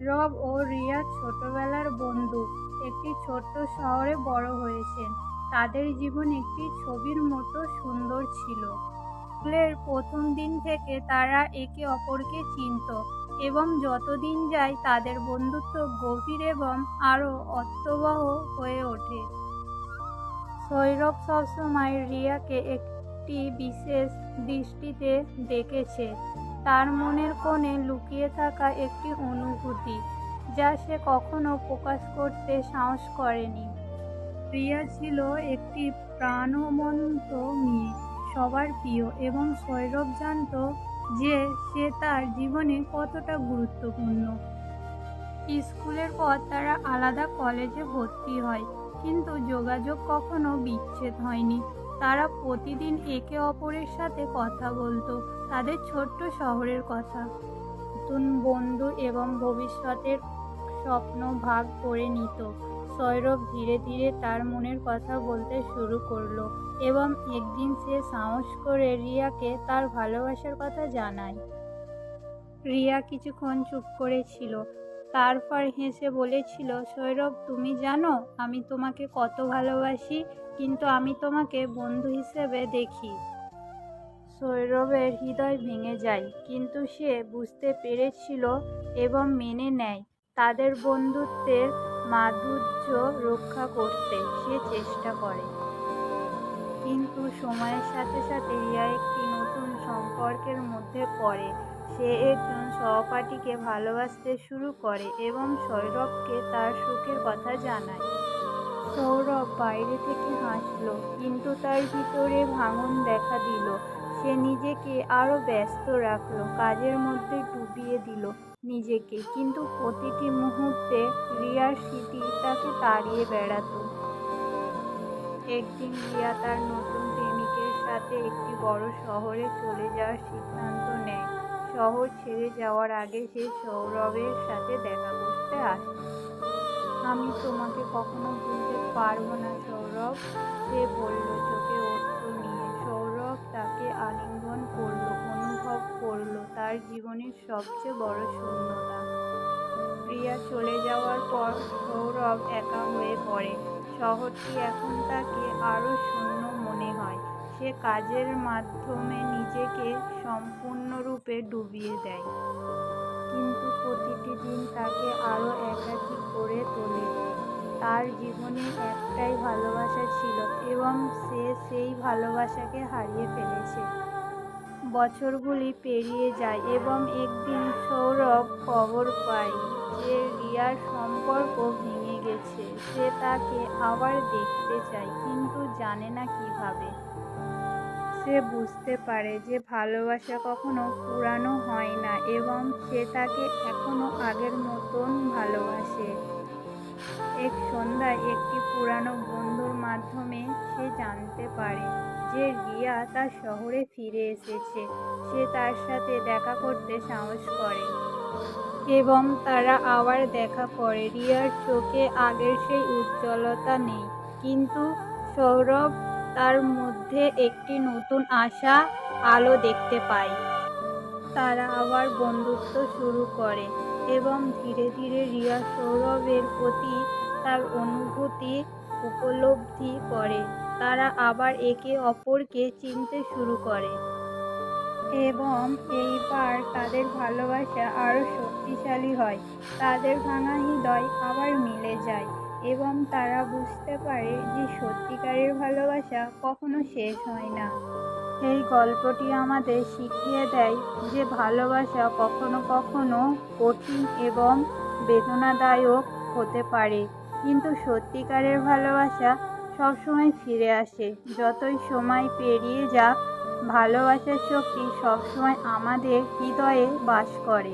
রব ও রিয়া ছোটবেলার বন্ধু। একটি ছোট্ট শহরে বড় হয়েছেন। তাদের জীবন একটি ছবির মতো সুন্দর ছিল। স্কুলের প্রথম দিন থেকে তারা একে অপরকে চিনত এবং যতদিন যায় তাদের বন্ধুত্ব গভীর এবং আরও অর্থবহ হয়ে ওঠে। সৌরভ সবসময় রিয়াকে একটি বিশেষ দৃষ্টিতে দেখেছে। তার মনের কোণে লুকিয়ে থাকা একটি অনুভূতি, যা সে কখনো প্রকাশ করতে সাহস করেনি। প্রিয়া ছিল একটি প্রাণবন্ত মেয়ে, সবার প্রিয় এবং সৌরভ জানত যে সে তার জীবনে কতটা গুরুত্বপূর্ণ। স্কুলের পর তারা আলাদা কলেজে ভর্তি হয়, কিন্তু যোগাযোগ কখনো বিচ্ছেদ হয়নি। তারা প্রতিদিন একে অপরের সাথে কথা বলতো, তাদের ছোট্ট শহরের কথা। নতুন বন্ধু এবং ভবিষ্যতের স্বপ্ন ভাগ করে নিত। সৌরভ ধীরে ধীরে তার মনের কথা বলতে শুরু করল এবং একদিন সে সাহস করে রিয়াকে তার ভালোবাসার কথা জানায়। রিয়া কিছুক্ষণ চুপ করেছিল, তারপর হেসে বলেছিল, সৌরভ, তুমি জানো, আমি তোমাকে কত ভালোবাসি কিন্তু আমি তোমাকে বন্ধু হিসেবে দেখি। সৌরভের হৃদয় ভেঙে যায়, কিন্তু সে বুঝতে পেরেছিল এবং মেনে নেয় তাদের বন্ধুত্বের মাধুর্য রক্ষা করতে সে চেষ্টা করে। কিন্তু সময়ের সাথে সাথে রিয়া একটি নতুন সম্পর্কের মধ্যে পড়ে। সে একজন সহপাঠীকে ভালোবাসতে শুরু করে এবং সৌরভকে তার সুখের কথা জানায়। বাইরে থেকে হাসলো, কিন্তু তার ভিতরে ভাঙন দেখা দিল। সে নিজেকে আরও ব্যস্ত রাখল, কাজের মধ্যে ডুবিয়ে দিল নিজেকে। কিন্তু প্রতিটি মুহূর্তে রিয়ার স্মৃতি তাকে তাড়িয়ে বেড়াতো। একদিন রিয়া তার নতুন প্রেমিকের সাথে একটি বড় শহরে চলে যাওয়ার সিদ্ধান্ত নেয়। শহর ছেড়ে যাওয়ার আগে সে সৌরভের সাথে দেখা করতে আসে। আমি তোমাকে কখনো ভুলতে পারব না, সৌরভ। সে বলল, চোখে অশ্রু নিয়ে। সৌরভ তাকে আলিঙ্গন করল, অনুভব করল তার জীবনের সবচেয়ে বড় শূন্যতা। প্রিয়া চলে যাওয়ার পর সৌরভ একা হয়ে পড়ে। শহরটি এখন তাকে আরও শূন্য মনে হয়। সে কাজের মাধ্যমে নিজেকে সম্পূর্ণরূপে ডুবিয়ে দেয়। কিন্তু প্রতিটি দিন তাকে আরও একাকী করে তোলে। তার জীবনে একটাই ভালোবাসা ছিল এবং সে সেই ভালোবাসাকে হারিয়ে ফেলেছে। বছরগুলি পেরিয়ে যায় এবং একদিন সৌরভ খবর পায় যে রিয়ার সম্পর্ক ভেঙে গেছে। সে তাকে আবার দেখতে চায়, কিন্তু জানে না কীভাবে। সে বুঝতে পারে যে ভালোবাসা কখনো পুরানো হয় না এবং সে তাকে এখনও আগের মতন ভালোবাসে। এক সন্ধ্যায় একটি পুরানো বন্ধুর মাধ্যমে সে জানতে পারে যে রিয়া তার শহরে ফিরে এসেছে। সে তার সাথে দেখা করতে সাহস করে এবং তারা আবার দেখা করে। রিয়ার চোখে আগের সেই উজ্জ্বলতা নেই। কিন্তু সৌরভ তার মধ্যে একটি নতুন আশা আলো দেখতে পায়। তারা আবার বন্ধুত্ব শুরু করে এবং ধীরে ধীরে রিয়া সৌরভের প্রতি তার অনুভূতি উপলব্ধি করে। তারা আবার একে অপরকে চিনতে শুরু করে। এবং এইবার তাদের ভালোবাসা আরও শক্তিশালী হয়। তাদের ভাঙা হৃদয় আবার মিলে যায়। এবং তারা বুঝতে পারে যে সত্যিকারের ভালোবাসা কখনো শেষ হয় না। এই গল্পটি আমাদের শিখিয়ে দেয় যে ভালোবাসা কখনো কখনো কঠিন এবং বেদনাদায়ক হতে পারে। কিন্তু সত্যিকারের ভালোবাসা সবসময় ফিরে আসে। যতই সময় পেরিয়ে যাক, ভালোবাসার শক্তি সবসময় আমাদের হৃদয়ে বাস করে।